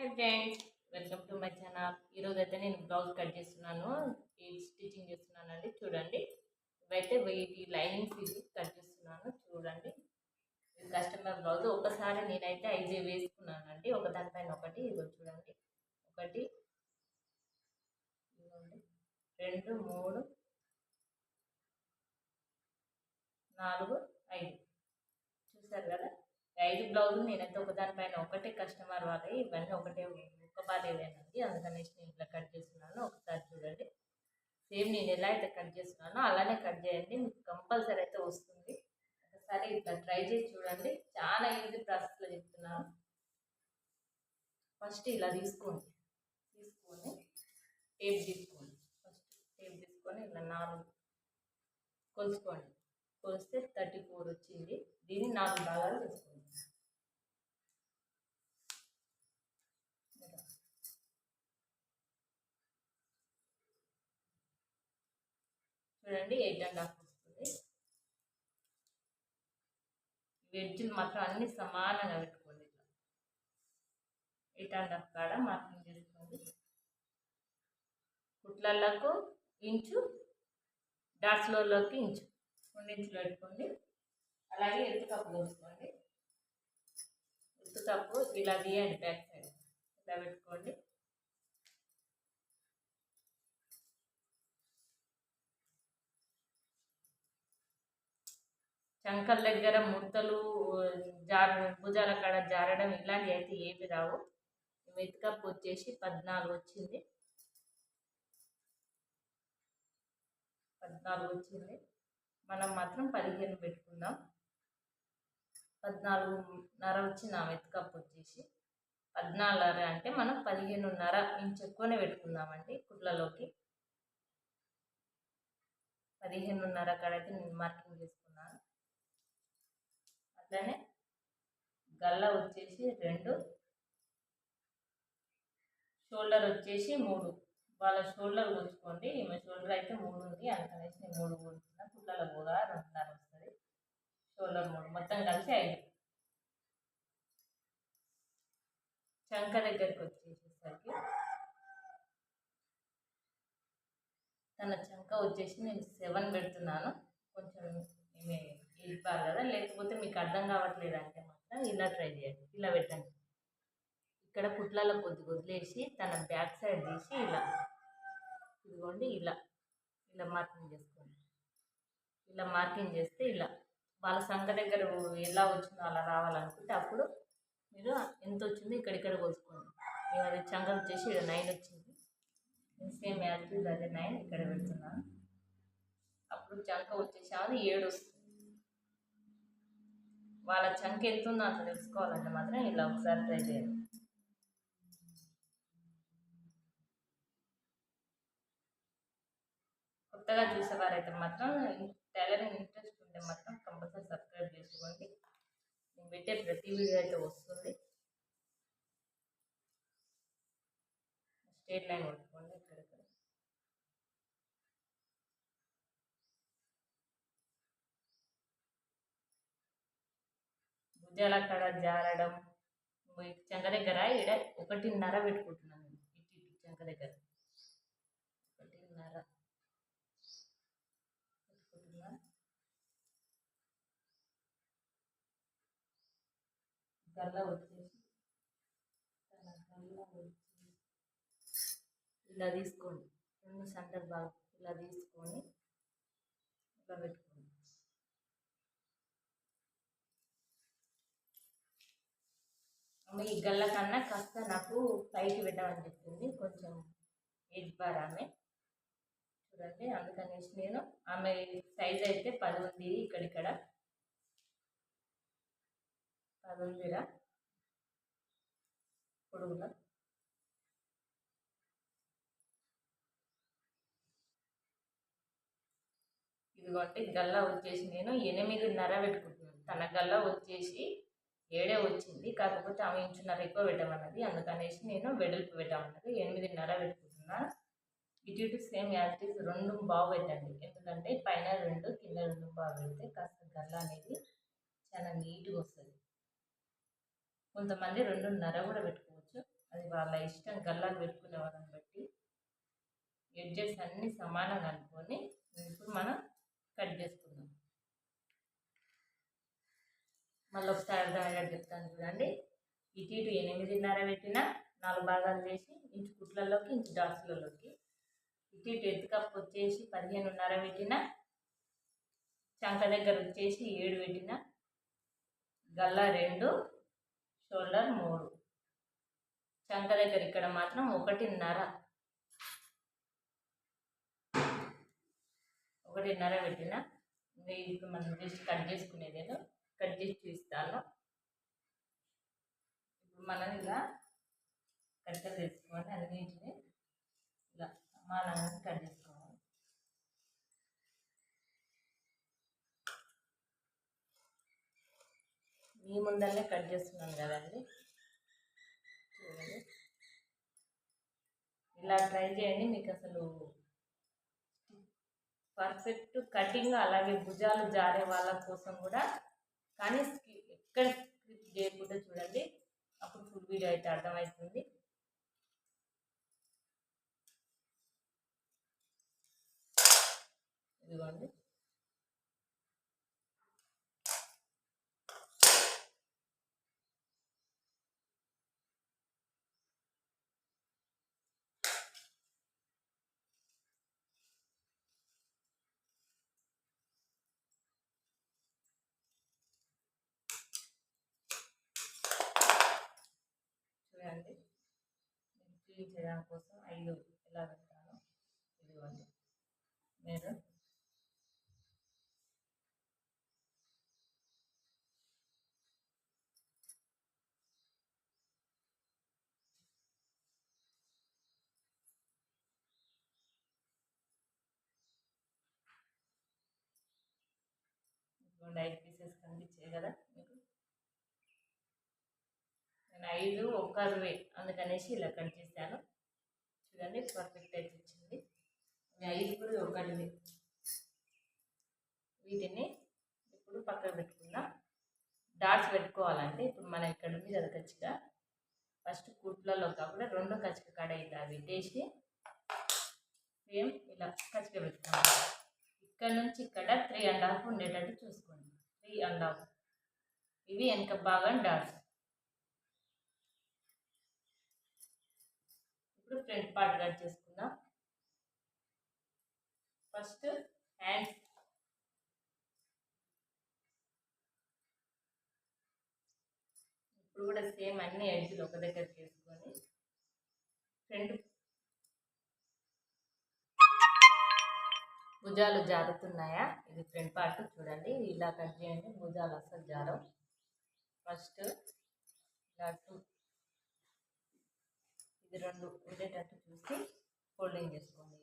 Hi friends welcome to my channel ఈరోజు అయితే నేను బ్లౌజ్ కట్ చేస్తున్నాను. ఈ స్టిచ్చింగ్ చేస్తున్నాను అండి చూడండి. ఇవైతే వీటి లైనింగ్స్ ఇవి కట్ చేస్తున్నాను. చూడండి. Customer blouse. ఒకసారి నేనైతే ఐదు వేసుకున్నానండి. ఒక దానిపైన ఒకటి ఇది చూడండి. ఒకటి రెండు మూడు నాలుగు ఐదు. చూసారు కదా ఐదు బ్లౌజులు నేనైతే ఒకదానిపైన ఒకటే కస్టమర్ వాళ్ళే ఇవన్నీ ఒకటే ఒక బాధేవేనండి అందుకనేసి నేను ఇట్లా కట్ చేస్తున్నాను. ఒకసారి చూడండి. సేమ్ నేను ఎలా అయితే కట్ చేస్తున్నానో అలానే కట్ చేయండి. మీకు కంపల్సరీ అయితే వస్తుంది. ఒకసారి ఇట్లా ట్రై చేసి చూడండి. చాలా ఈజీ ప్రాసెస్లో చెప్తున్నాను. ఫస్ట్ ఇలా తీసుకోండి. తీసుకొని టేప్ తీసుకోండి. ఫస్ట్ టేప్ తీసుకొని ఇలా నాలుగు కొలుచుకోండి. కొలిస్తే థర్టీ ఫోర్ వచ్చింది. దీన్ని నాలుగు భాగాలు తీసుకోండి. చూడండి ఎయిట్ అండ్ హాఫ్ వస్తుంది. వెజ్జులు మాత్రం అన్ని సమానంగా పెట్టుకోండి ఇట్లా. ఎయిట్ అండ్ హాఫ్ కాడ మార్కింగ్ చేసుకోండి. కుట్లలకు ఇంచు డాట్స్లోకి ఇంచు. రెండు ఇంచులు పెట్టుకోండి. అలాగే ఎత్తు కప్పు కోసుకోండి ఎత్తు కప్పు ఇలా తీయండి బ్యాక్ సైడ్ ఇలా పెట్టుకోండి. చంకల దగ్గర ముడతలు జార భుజాల కాడ జారడం ఇలాంటివి అయితే ఏమి రావు. మెత్కప్ వచ్చేసి పద్నాలుగు వచ్చింది. పద్నాలుగు వచ్చింది. మనం మాత్రం పదిహేను పెట్టుకుందాం. పద్నాలుగున్నర వచ్చింది ఆ మెత్కప్ వచ్చేసి పద్నాలుగున్నర అంటే మనం పదిహేనున్నర ఇంచు ఎక్కువనే పెట్టుకుందామండి కుట్లలోకి పదిహేనున్నర కాడైతే నేను మార్కింగ్ చేసుకున్నాను. అట్లనే గల్ల వచ్చేసి రెండు షోల్డర్ వచ్చేసి మూడు. వాళ్ళ షోల్డర్ కొలుచుకోండి ఈమె షోల్డర్ అయితే మూడు ఉంది అందుకనేసి నేను మూడు కొలుచుకున్నా పుల్లల కూడా రెండున్నర వస్తుంది. షోల్డర్ మూడు. మొత్తం కలిసి ఐదు. చంక దగ్గరికి వచ్చేసేసరికి తన చంక వచ్చేసి నేను సెవెన్ పెడుతున్నాను. కొంచెం ఈమె ఇవ్వాలి కదా? లేకపోతే మీకు అర్థం కావట్లేదు అంటే మాత్రం ఇలా ట్రై చేయండి. ఇలా పెట్టండి. ఇక్కడ పుట్లలో కొద్ది వదిలేసి తన బ్యాక్ సైడ్ తీసి ఇలా ఇదిగోండి ఇలా ఇలా మార్కింగ్ చేసుకోండి. ఇలా మార్కింగ్ చేస్తే ఇలా. వాళ్ళ సంఖ దగ్గర ఎలా వచ్చిందో అలా రావాలనుకుంటే అప్పుడు మీరు ఎంత వచ్చిందో ఇక్కడ ఇక్కడ కోసుకోండి అది చంక వచ్చేసి ఇక్కడ నైన్ వచ్చింది సేమ్ యాక్టివ్ అదే నైన్ ఇక్కడ పెడుతున్నాను. అప్పుడు చంక వచ్చేసి అది ఏడు వస్తుంది. వాళ్ళ చంక ఎంత ఉందో అంత తెలుసుకోవాలంటే మాత్రం ఇలా ఒకసారి ట్రై చేయండి. కొత్తగా చూసేవారైతే మాత్రం టైలరింగ్ ఇంట్రెస్ట్ ఉంటే మాత్రం కంపల్సరీ సబ్స్క్రైబ్ చేసుకోండి. నేను పెట్టే ప్రతి వీడియో అయితే వస్తుంది. స్టేట్ లైన్ ఉంటుంది ఇక్కడిక్కడ భుజాల కాడ జారడం చెంక దగ్గర ఇక్కడ ఒకటిన్నర పెట్టుకుంటున్నాను ఇటు ఇటు చెంక దగ్గర. ఒకటిన్నర పెట్టుకుంటున్నా. గల్ల వచ్చేసి తన గల్ల వచ్చి ఇలా తీసుకోండి. రెండు సెంటర్ బాగా ఇలా తీసుకొని ఇలా పెట్టుకోండి ఈ గల్ల కన్నా కాస్త నాకు పైకి పెట్టమని చెప్పింది. కొంచెం ఎయిట్ ఆమె. చూడండి అందుకనేసి నేను ఆమె సైజ్ అయితే పది ఉంది ఇక్కడిక్కడ. పది ఉందిరా పొడుగులో ఇదిగోండి గల్ల వచ్చేసి నేను ఎనిమిదిన్నర పెట్టుకుంటున్నాను. తన గల్ల వచ్చేసి ఏడే వచ్చింది. కాకపోతే ఆమె ఇంచున్నర ఎక్కువ పెట్టమన్నది. అందుకనేసి నేను వెడల్పు పెట్టమన్నది ఎనిమిదిన్నర పెట్టుకుంటున్నా. ఇటు ఇటు సేమ్ యాక్టివ్ రెండు బాగు పెట్టండి. ఎందుకంటే పైన రెండు కింద రెండు బాగు పెడితే కాస్త గల్ల అనేది చాలా నీట్గా వస్తుంది. కొంతమంది రెండున్నర కూడా పెట్టుకోవచ్చు. అది వాళ్ళ ఇష్టం గల్లాలు పెట్టుకునే వాళ్ళని బట్టి ఎడ్జెస్ అన్నీ సమానంగా అనుకొని ఇప్పుడు మనం కట్ చేసుకుంటాం మళ్ళీ ఒకసారి దాని చెప్తాను చూడండి. ఇటు ఇటు ఎనిమిదిన్నర పెట్టిన నాలుగు భాగాలు చేసి ఇంచు కుట్లలోకి ఇంచు డాట్స్లలోకి. ఇటు ఇటు ఎత్తుకప్పు వచ్చేసి పదిహేనున్నర పెట్టిన చంక దగ్గర వచ్చేసి ఏడు పెట్టిన గల్లా రెండు షోల్డర్ మూడు. చంక దగ్గర ఇక్కడ మాత్రం ఒకటిన్నర. ఒకటిన్నర పెట్టిన ఇంకా ఇప్పుడు మనం జస్ట్ కట్ చేసుకునేదేదో కట్ చేసి చూపిస్తాను ఇప్పుడు మనం ఇలా కట్టెలు తెలుసుకోవాలి అన్నింటిని ఇలా సమానంగా కట్ చేసుకోవాలి మీ ముందరనే కట్ చేస్తున్నాను కదండి. చూడండి. ఇలా ట్రై చేయండి. మీకు అసలు పర్ఫెక్ట్ కటింగ్ అలాగే భుజాలు జారే వాళ్ళ కోసం కూడా కానీ ఎక్కడ స్కిప్ చేయకుండా చూడండి. అప్పుడు ఫుల్ వీడియో అయితే అర్థమవుతుంది. ఇదిగోండి. చూడండి నేను చేయడం కోసం ఐదు ఎలా పెట్టాను ఇదిగోండి. మీరు ఇదిగోండి ఐదు పీసెస్ కనిపించాయి కదా మీకు. ఐదు ఒక అరవై అందుకనేసి ఇలా కట్ చేశాను. చూడండి పర్ఫెక్ట్ అయితే వచ్చింది. ఐదు కూడా ఒక అరవై వీటిని ఇప్పుడు పక్కన పెట్టుకుందాం. డాట్స్ పెట్టుకోవాలంటే ఇప్పుడు మనం ఇక్కడ ఉంది కదా కచ్చిక. ఫస్ట్ కుట్లలో కాకుండా రెండు కచ్చిక కాడ ఇలా పెట్టేసి సేమ్ ఇలా కచ్చిక పెట్టుకోవాలి ఇక్కడ నుంచి ఇక్కడ త్రీ అండ్ హాఫ్ ఉండేటట్టు చూసుకోండి. త్రీ అండ్ హాఫ్ ఇవి వెనక భాగం డాట్స్ ఇప్పుడు ఫ్రంట్ పార్ట్ కట్ చేసుకుందాం. ఫస్ట్ హ్యాండ్ ఇప్పుడు కూడా సేమ్ అన్ని ఎడ్జ్లు ఒక దగ్గర చేసుకొని ఫ్రంట్ భుజాలు జారుతున్నాయా? ఇది ఫ్రంట్ పార్ట్ చూడండి. ఇలా కట్ చేయండి. భుజాలు అసలు జారవు. ఫస్ట్ ఇలా టూ ఇది రెండు ఉండేటట్టు చూసి ఫోల్డింగ్ చేసుకోండి.